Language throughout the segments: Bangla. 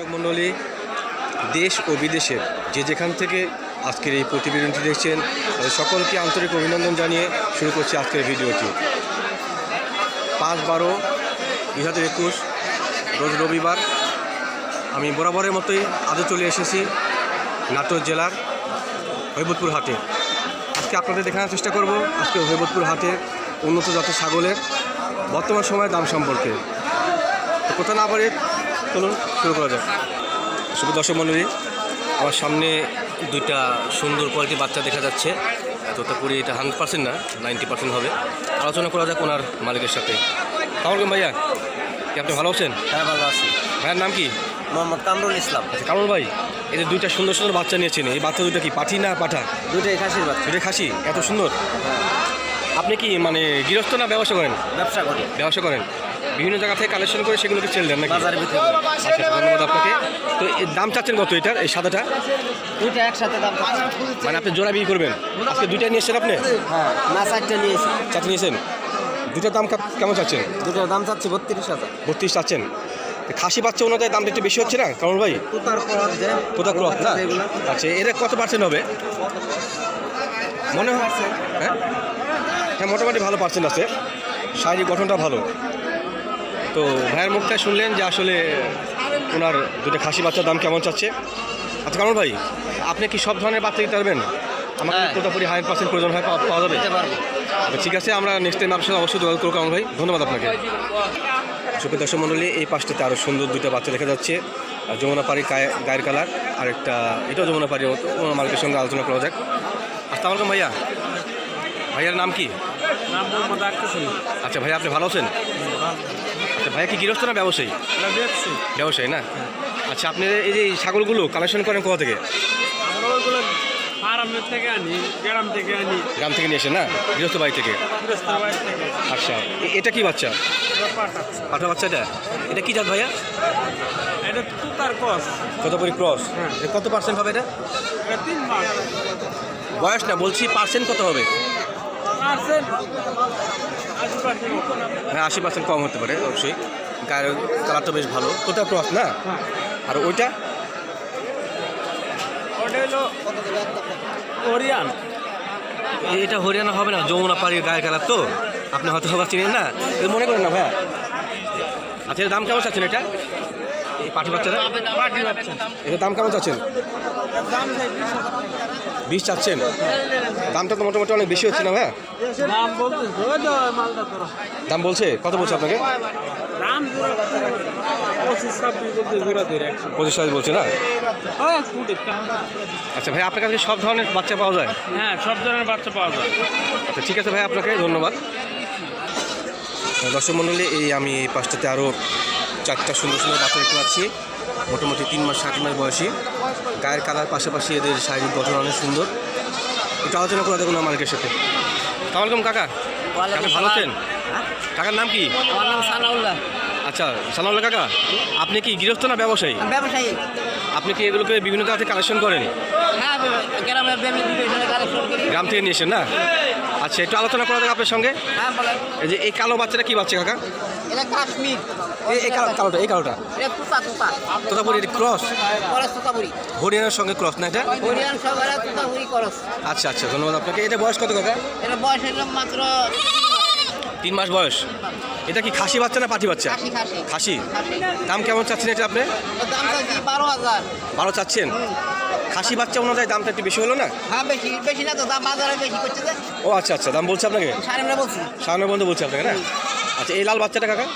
দর্শক মণ্ডলী, দেশ ও বিদেশের যে যেখান থেকে আজকের এই প্রতিবেদনটি দেখছেন সকলকে আন্তরিক অভিনন্দন জানিয়ে শুরু করছি আজকের ভিডিওটি। পাঁচ বারো দুই হাজার একুশ, রোজ রবিবার, আমি বরাবরের মতোই আজও চলে এসেছি নাটোর জেলার হৈবতপুর হাটে। আজকে আপনাদের দেখানোর চেষ্টা করব, আজকে হৈবতপুর হাটের উন্নত জাতের ছাগলের বর্তমান সময়ের দাম সম্পর্কে। তো কোথা না পারে চলুন শুরু করা যাক। শুভ দর্শক মণ্ডলী আমার সামনে দুইটা সুন্দর কোয়ালিটির বাচ্চা দেখা যাচ্ছে। তোতাপুরি এটা হান্ড্রেড পার্সেন্ট না নাইনটি পার্সেন্ট হবে। আলোচনা করা যাক ওনার মালিকের সাথে। কেমন ভাইয়া। কি আপনি ভালো আছেন? হ্যাঁ ভালো আছি। ভাইয়ের নাম কি? মোহাম্মদ কামরুল ইসলাম। আচ্ছা কামল ভাই এই যে দুইটা সুন্দর সুন্দর বাচ্চা নিয়েছেন এই বাচ্চা দুটো কি পাঠি না পাঠা? দুইটাই খাসির বাচ্চা। দুটো খাসি? এত সুন্দর। আপনি কি মানে গৃহস্থ না ব্যবসা করেন? ব্যবসা করেন ব্যবসা করেন। বিভিন্ন জায়গা থেকে কালেকশন করে সেগুলোকে সেল দেন নাকি? বাজারের ভিতরে। আচ্ছা ধন্যবাদ আপনাকে। তো এর দাম চাচ্ছেন কত এটার এই সাদাটা? দুইটা একসাথে দাম মানে আপনি জোড়া বিক্রি করবেন। আজকে দুইটা নিয়ে এসেছেন আপনি? হ্যাঁ না চারটে নিয়েছি চারটে নিয়েছেন দুটার দাম কেমন চাচ্ছেন? দুটোর দাম চাচ্ছি বত্রিশ হাজার। বত্রিশ চাচ্ছেন। খাসি বাচ্চা ওনাদের দামটা একটু বেশি হচ্ছে না কারণ ভাই? কোথা ক্রস না? আচ্ছা এরা কত পার্সেন্ট হবে? মনে হয় হ্যাঁ হ্যাঁ মোটামুটি ভালো পার্সেন্ট আছে। শারীরিক গঠনটা ভালো। তো ভাইয়ের মুখটা শুনলেন যে আসলে ওনার দুটো খাসি বাচ্চার দাম কেমন চাচ্ছে? আচ্ছা কামর ভাই আপনি কি সব ধরনের বাচ্চা দিতে পারবেন? আমাকে হ্যাঁ। হান্ড্রেড পার্সেন্ট প্রয়োজন হয় পাওয়া পাওয়া যাবে? আচ্ছা, ঠিক আছে আমরা নেক্সট টাইম আপনার সাথে অবশ্যই যোগাযোগ করব কামর ভাই। ধন্যবাদ আপনাকে। সুপ্রিয় দর্শক মণ্ডলী এই পাশটাতে আরও সুন্দর দুইটা বাচ্চা দেখা যাচ্ছে। আর যমুনা পাড়ি গায়ে- গায়ের কালার আর একটা এটাও যমুনা পাড়ির মতো। ওনার মালিকের সঙ্গে আলোচনা করা যাক। আসসালামু আলাইকুম ভাইয়া। ভাইয়ার নাম কি? আচ্ছা ভাইয়া আপনি ভালো আছেন? আচ্ছা ভাইয়া কি গৃহস্থ না ব্যবসায়ী? ব্যবসায়ী। না? আচ্ছা আপনি এই যে ছাগলগুলো কালেকশন করেন কোথা থেকে? ফার্মের থেকে আনি গ্রাম থেকে আনি। গ্রাম থেকে নিয়ে এসে না? গৃহস্থ বাড়ি থেকে? আচ্ছা এটা কি বাচ্চা? পাঠা বাচ্চাটা এটা? কি জাত ভাইয়া? এটা তুতার কস কত পরি ক্রস কত পার্সেন্ট হবে এটা? এটা তিন মাস। বয়স না বলছি পার্সেন্ট কত হবে? হ্যাঁ আশি পার্সেন্ট কম হতে পারে অবশ্যই। গায়ের কালারটা বেশ ভালো। কোথাও ক্রস না? আর ওইটা? হলো এটা হরিয়ানা হবে না যমুনা পাড়ির গায়ের কালার তো। আপনি হয়তো সবার চিনেন না। মনে করেন না ভাইয়া? আচ্ছা দাম কেমন চাচ্ছেন এটা? এই পাঠি বাচ্চাটা পার্টি বাচ্চা। এটার দাম কেমন চাচ্ছেন? বিশ চাচ্ছেন? দামটা তো মোটামুটি অনেক বেশি হচ্ছে না ভাইয়া? দাম বলছে কত বলছে আপনাকে? পঁচিশ সাইজ বলছে না? আচ্ছা ভাই আপনার কাছে সব ধরনের বাচ্চা পাওয়া যায়? হ্যাঁ সব ধরনের বাচ্চা পাওয়া যায়। আচ্ছা ঠিক আছে ভাই আপনাকে ধন্যবাদ। দর্শক মণ্ডলী এই আমি এই পাঁচটাতে আরও চারটা সুন্দর সুন্দর বাচ্চা দেখতে পাচ্ছি। মোটামুটি তিন মাস সাত মাস বয়সী। গায়ের কালার পাশাপাশি এদের শারীরিক গঠন অনেক সুন্দর। একটু আলোচনা করে দেখুন আমার মালিকের সাথে। সালামালাইকুম কাকা। ভালো আছেন? কাকার নাম কি? আমার নাম সানাউল্লাহ। আচ্ছা সালামুল্লাহ কাকা আপনি কি গৃহস্থ না ব্যবসায়ী? ব্যবসায়ী। আপনি কি এগুলোকে বিভিন্ন জায়গা থেকে কালেকশন করেন? হ্যাঁ গ্রাম থেকে নিয়ে এসেন না? আচ্ছা একটু আলোচনা করা যাক আপনার সঙ্গে। হ্যাঁ বলেন। এই যে এই কালো বাচ্চাটা কি বাচ্চা কাকা? এটা কাশ্মীর। এই- এই কালো- কালোটা এই কালোটা? এটা তুতা তুতা। তোতাপুরি এটা ক্রস? পরে তুতাপুরি। হরিয়ানার সঙ্গে ক্রস না এটা? হরিয়ান সবাই তুতাপুরি করস। আচ্ছা আচ্ছা ধন্যবাদ আপনাকে। এটা বয়স কত কাকা? এটা বয়স হলো মাত্র তিন মাস বয়স। এটা কি খাসি বাচ্চা না পাটি বাচ্চা? খাসি খাসি। খাসি। খাসি দাম কেমন চাচ্ছেন এটা আপনি? দাম চাচ্ছি বারো হাজার। ভালো চাচ্ছেন? খাসি বাচ্চা অনুযায়ী দামটা একটু বেশি হলো না? হ্যাঁ বেশি বেশি না তো দাম বাজারে বেশি করছে ও আচ্ছা আচ্ছা দাম বলছে আপনাকে? সাড়ে আমরা বলছি। সামনে বন্ধু বলছি আপনাকে না? আচ্ছা এই লাল বাচ্চাটা কাকা?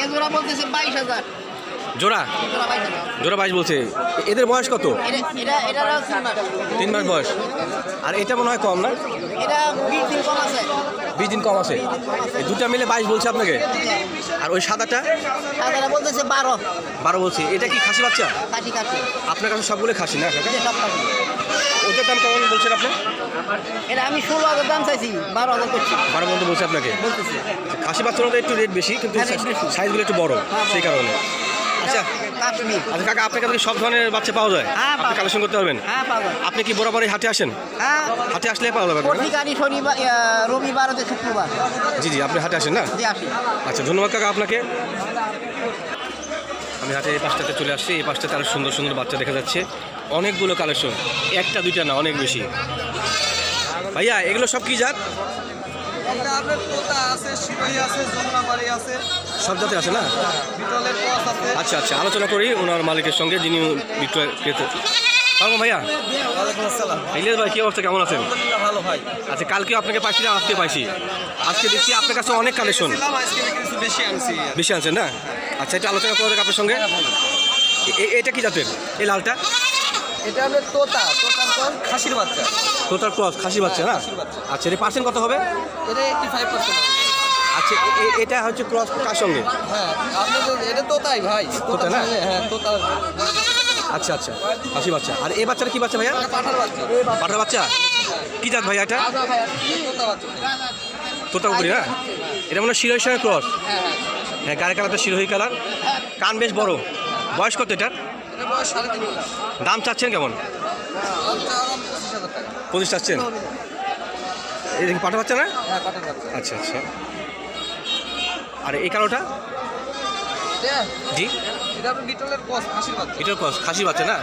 এ জোড়া বলতেছে বাইশ হাজার। জোড়া? জোড়া বাইশ বলছে। এদের বয়স কত? তিন মাস বয়স। আর এটা মনে হয় কম না? এটা বিশ দিন কম আছে। দুটা মিলে বাইশ বলছে আপনাকে? আর ওই সাদাটা? বলতেছে বারো বারো বলছে। এটা কি খাসি বাচ্চা? আপনার কাছে সবগুলো খাসি না? ওটার দাম কেমন বলছেন আপনি? এটা আমি ষোলো হাজার দাম চাইছি বারো হাজার করছি। বারো বন্ধু বলছে আপনাকে? খাসি বাচ্চার একটু রেট বেশি কিন্তু হ্যাঁ। সাইজগুলো একটু বড় হ্যাঁ, সেই কারণে। আচ্ছা আচ্ছা কাকা আপনার কাছে সব ধরনের বাচ্চা পাওয়া যায়? হ্যাঁ, আপনি কালেকশন করতে পারবেন? হ্যাঁ। আপনি কি বরাবরই হাটে আসেন? হ্যাঁ। হাটে আসলে পাওয়া যাবে? শনিবার রবিবার শুক্রবার। জি জি আপনি হাটে আসেন না? আচ্ছা ধন্যবাদ কাকা আপনাকে। আমি হাটে এই পাশটাতে চলে আসছি এই পাশটাতে আরও সুন্দর সুন্দর বাচ্চা দেখা যাচ্ছে। অনেকগুলো কালেকশন একটা দুইটা না অনেক বেশি। ভাইয়া এগুলো সব কি জাত? এটা আপনার তোতা আছে সিরোহি আছে জমনাবাড়ি আছে। সব জাতে আছে না? আচ্ছা আচ্ছা আলোচনা করি ওনার মালিকের সঙ্গে যিনি বিক্রয় ক্রেতা। পারব ভাইয়া ইলিয়াস ভাই কি অবস্থা? কেমন আছেন? ভালো ভাই আচ্ছা কালকে আপনাকে পাইছিলাম আজকে পাইছি। আজকে দেখছি আপনার কাছে অনেক কালেকশন। বেশি আনছি বেশি আনছেন না? আচ্ছা এটা আলোচনা করো আপনার সঙ্গে। এটা কি জাতের? এই লালটা? এটা আপনার তোতা তোতার পর খাসির বাচ্চা। তোতার ক্রস খাসি বাচ্চা না? আচ্ছা এটা পার্সেন্ট কত হবে? এটা এইটি ফাইভ পার্সেন্ট আচ্ছা এ- এ- এটা হচ্ছে ক্রস কার সঙ্গে? হ্যাঁ আপনি তো- এটা তোতাই ভাই। তোতা না? হ্যাঁ তোতা। আচ্ছা আচ্ছা খাসি বাচ্চা। আর এই বাচ্চাটা কি বাচ্চা ভাইয়া? এটা পাঠার বাচ্চা। পাঠার বাচ্চা? কি জাত ভাইয়া এটা? এটা তোতা উপরি না এটা মনে হয় শিরোহী সঙ্গে ক্রস হ্যাঁ হ্যাঁ হ্যাঁ গাড়ি কালারটা শিরোহী কালার কান বেশ বড়। বয়স কত এটার? এটা দাম চাচ্ছেন কেমন? পঁচিশ চাচ্ছেন? এটা কি পাঠা বাচ্চা না? হ্যাঁ আচ্ছা আচ্ছা। আর এই কালোটা? জি? আপনার এটার ক্রস খাসি বাচ্চা। না?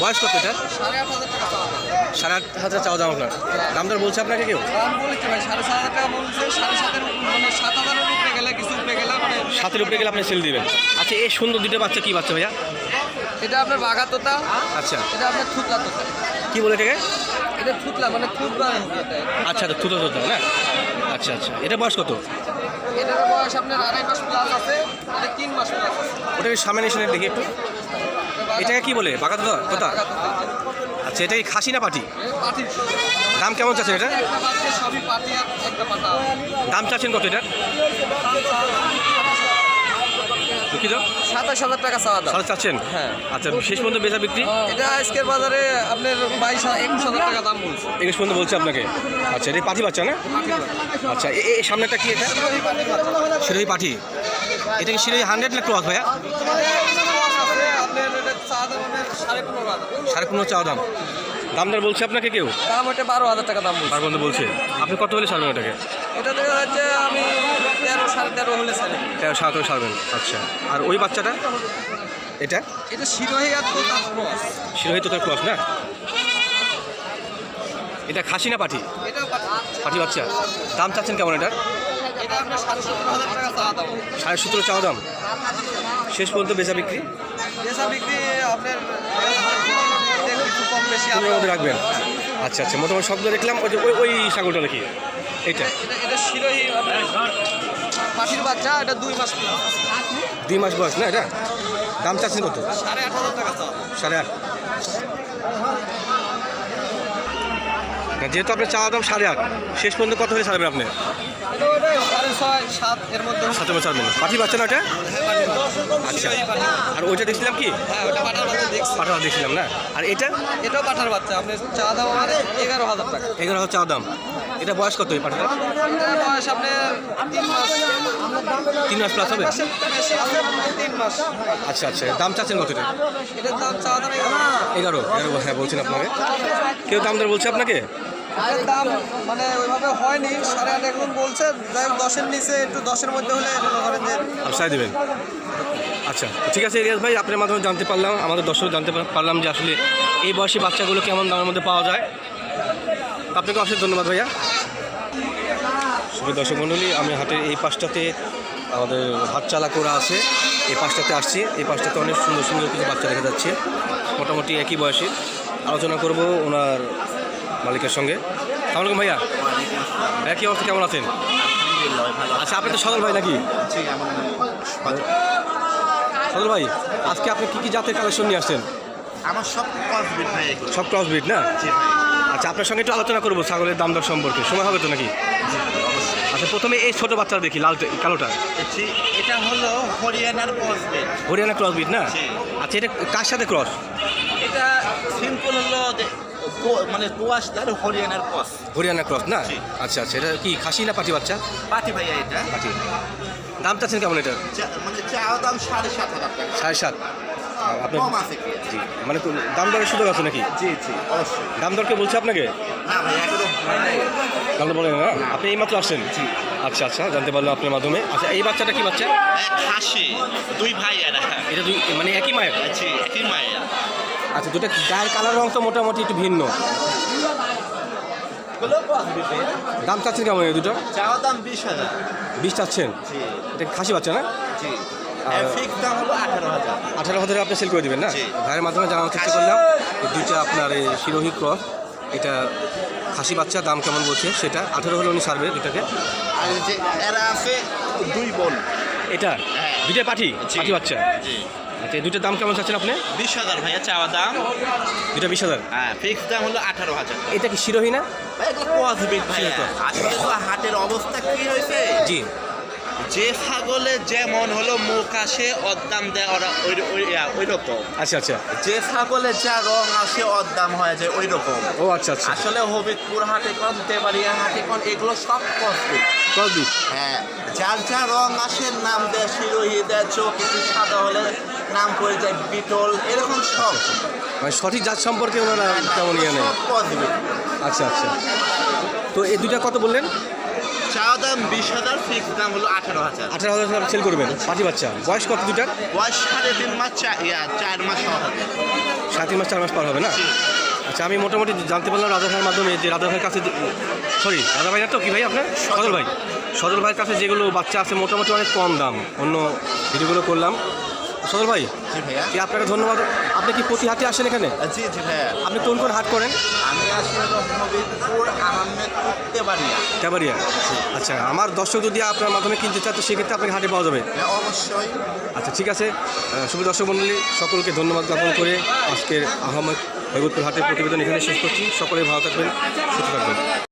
বয়স কত এটা? সাড়ে আট হাজার চাওয়া দাম হাজার চাওয়া দাম আপনার। দাম দর বলছে আপনাকে কেউ? দাম সাড়ে সাত হাজার বলছে সাড়ে সাতের উপর- মানে গেলে সাতের উপরে গেলে আপনি সেল দিবেন। আচ্ছা এই সুন্দর দুটো বাচ্চা কি বাচ্চা ভাইয়া? এটা আপনার বাঘা তোতা আচ্ছা। এটা আপনার থুতলা তোতা। কি বলে এটাকে? এটা থুতলা মানে থুত বানানো আচ্ছা আচ্ছা থুতো থুতো না? আচ্ছা আচ্ছা। এটা বয়স কত? এটার বয়স আপনার আড়াই মাস প্লাস আছে এটা তিন মাস প্লাস আছে। ওটাকে সামনে এসে দেখি একটু। এটাকে কি বলে? বাঘা দাদা তোতা আচ্ছা এটা কি খাসি না পাটি? দাম কেমন চাচ্ছেন এটা? দাম চাচ্ছেন কত এটা দুঃখিত। সাতাশ হাজার টাকা চাওয়া দাম। সাড়ে চাচ্ছেন? হ্যাঁ। আচ্ছা শেষ পর্যন্ত বেচা বিক্রি? এটা আজকের বাজারে আপনার বাইশ একুশ হাজার টাকা দাম বলছে। একুশ পর্যন্ত বলছে আপনাকে? আচ্ছা এটা পাঠি বাচ্চা না? আচ্ছা এ- এ- সামনেটা কি এটা? শিরোহী পাঠি। এটা কি শিরোহী হান্ড্রেড না ক্রস ভাইয়া? দাম সাড়ে পনেরো সাড়ে চাওয়া বলছে আপনাকে কেউ? দাম ওটা বারো হাজার টাকা দাম বলছে। বন্ধু বলছে। আপনি কত হলে ছাড়বেন ওটাকে এটা দেখা যাচ্ছে আমি তেরো সাড়ে তেরো হলে ছেলে তেরো সাড়ে আচ্ছা। আর ওই বাচ্চাটা? এটা? এটা শিরোহী আর তো তার ক্রস। শিরোহী তো তার ক্রস না? এটা খাসি না পাঠি? এটা পাঠি। বাচ্চা। দাম চাচ্ছেন কেমন এটার? এটা সাড়ে সতেরো চাওয়া দাম। শেষ পর্যন্ত বেচা বিক্রি? বেচা বিক্রি আপনার রাখবেন। আচ্ছা আচ্ছা মোটামুটি সবগুলো দেখলাম। ওই ওই ওই ছাগলটা নাকি? এটা এটা শিরোহী পাখির বাচ্চা এটা দুই মাস। দুই মাস বয়স না এটা? দাম চাচ্ছেন কত? সাড়ে আঠারো টাকা সাড়ে আট। যেহেতু আপনার চাওয়া দাম সাড়ে আট, শেষ পর্যন্ত কত হলে ছাড়বেন আপনি? সাত মাস ছাড়বেন। পাঠি বাচ্চা না ওটা? আচ্ছা। আর ওইটা দেখছিলাম কি? হ্যাঁ পাঠার দেখছিলাম না। আর এটা? এটাও পাঠার বাচ্চা আপনি চা দাম আমার এগারো হাজার টাকা এগারো হাজার চাওয়া দাম। এটা বয়স কত এই বয়স আপনার তিন মাস প্লাস হবে? আচ্ছা আচ্ছা। দাম চাচ্ছেন কত এটা? দাম চা দাম এগারো। এগারো হ্যাঁ বলছেন আপনাকে। কেউ দাম দর বলছে আপনাকে? দাম মানে ওইভাবে হয়নি, সাড়ে আট এখন বলছে, যাই দশের নিচে, একটু দশের মধ্যে হলে আপসাই দেবেন। আচ্ছা ঠিক আছে রিয়াজ ভাই, আপনার মাধ্যমে জানতে পারলাম, আমাদের দর্শক জানতে পারলাম যে আসলে এই বয়সী বাচ্চাগুলো কেমন দামের মধ্যে পাওয়া যায়। আপনাকে অশেষ ধন্যবাদ ভাইয়া। শুভ দর্শক মণ্ডলী, আমি হাটের এই পাশটাতে আমাদের হাত চালা করা আছে। এই পাশটাতে আসছি। এই পাশটাতে অনেক সুন্দর সুন্দর কিছু বাচ্চা দেখা যাচ্ছে। মোটামুটি একই বয়সে। আলোচনা করব ওনার মালিকের সঙ্গে। সালামালাইকুম ভাইয়া। কি অবস্থা? কেমন আছেন? আচ্ছা আপনি তো সদর ভাই নাকি? সদর ভাই আজকে আপনি কি কি জাতের কালেকশন নিয়ে আসছেন? আমার সব কসবিট ভাই সব ক্রস ব্রিড না আচ্ছা আপনার সঙ্গে একটু আলোচনা করব ছাগলের দাম দর সম্পর্কে। সময় হবে তো নাকি? আচ্ছা প্রথমে এই ছোট বাচ্চাটা দেখি লাল কালোটা এটা হলো হরিয়ানার কসবিট হরিয়ানা ক্রস ব্রিড না আচ্ছা এটা কার সাথে ক্রস এটা সিম্পল হলো মানে দোয়াশদার হরিয়ানার কস হরিয়ানা ক্রস না? আচ্ছা আচ্ছা এটা কি খাসি না পাটি বাচ্চা? পাটি ভাইয়া এটা। পাটি। দাম চাচ্ছেন কেমন এটা? মানে চাওয়া দাম সাড়ে সাত হাজার টাকা। সাড়ে সাত। আপনার জি মানে তো দাম দরের সুযোগ আছে নাকি? জি জি অবশ্যই। দাম দর কে বলছে আপনাকে? হয় দাম বলেন না? আপনি এই মাত্র আসছেন? আচ্ছা আচ্ছা জানতে পারলাম আপনার মাধ্যমে। আচ্ছা এই বাচ্চাটা কি বাচ্চা? হাসি দুই ভাই এরা এটা দুই মানে একই মায়ের? একই মায়ের। আচ্ছা দুটো গায়ের কালার রং তো মোটামুটি একটু ভিন্ন। দাম চাচ্ছেন কেমন দুটো? চাওয়া দাম বিশ হাজার। বিশ চাচ্ছেন? এটা খাসি বাচ্চা না? আঠারো হাজার। আপনি সেল করে দেবেন না। ভাইয়ের মাধ্যমে জানার চেষ্টা করলাম দুইটা আপনার এই শিরোহী ক্রস এটা খাসি বাচ্চা দাম কেমন বলছে সেটা? আঠেরো হলে উনি সারবে দুটাকে। এরা আছে দুই বোন। এটা? হ্যাঁ। দুইটা পাঠি। পাঠি বাচ্চা? আচ্ছা দুইটার দাম কেমন চাচ্ছেন আপনি? বিশ হাজার ভাইয়া চাওয়া দাম। দুইটা বিশ হাজার? হ্যাঁ ফিক্স দাম হলো আঠারো হাজার। এটা কি শিরোহী না? হাটের অবস্থা কি হয়েছে? জি। যে ছাগলে যেমন হলো মুখ আসে অদ্দাম দেয় ওরা ওই রকম আচ্ছা আচ্ছা। যে ছাগলে যা রং আসে অদ্দাম হয়ে যায় ওই রকম ও আচ্ছা আচ্ছা। আসলে হবিবপুর হাটে কন দেবাড়িয়া হাটে কন এগুলো সব কসমিক ক্রস হ্যাঁ যার যা রং আসে নাম দেয় শিরোহি দেয় চোখ সাদা হলে নাম পড়ে যায় বিটল এরকম সব। মানে সঠিক জাত সম্পর্কে ওনারা তেমন ইয়ে নেই। আচ্ছা আচ্ছা। তো এই দুইটা কত বললেন? চা দাম বিশ হাজার ফিক্স দাম হলো আঠারো হাজার। আঠারো হাজার সেল করবেন বাচ্চা। বয়স কত দুটার বয়স সাড়ে তিন মাস চার মাস সাড়ে তিন মাস চার মাস পার হবে না? আচ্ছা আমি মোটামুটি জানতে পারলাম রাজা ভাইয়ের মাধ্যমে যে রাজা ভাইয়ের কাছে সরি রাজা ভাই তো কি ভাই আপনার? সজল ভাই। সজল ভাইয়ের কাছে যেগুলো বাচ্চা আছে মোটামুটি অনেক কম দাম। অন্য ভিডিওগুলো করলাম। সদর ভাই জি ভাইয়া। কি আপনাকে ধন্যবাদ? আপনি কি প্রতি হাটে আসেন এখানে? জি জি ভাইয়া। আপনি কোন কোন হাট করেন? আমি আসি আচ্ছা আমার দর্শক যদি আপনার মাধ্যমে কিনতে চায় তো সেক্ষেত্রে আপনাকে হাটে পাওয়া যাবে। হ্যাঁ, অবশ্যই। আচ্ছা ঠিক আছে। শুভ দর্শক মণ্ডলী সকলকে ধন্যবাদ জ্ঞাপন করে আজকের আহমেদ হৈবতপুর হাটের প্রতিবেদন এখানে শেষ করছি। সকলে ভালো থাকবেন সুস্থ থাকবেন।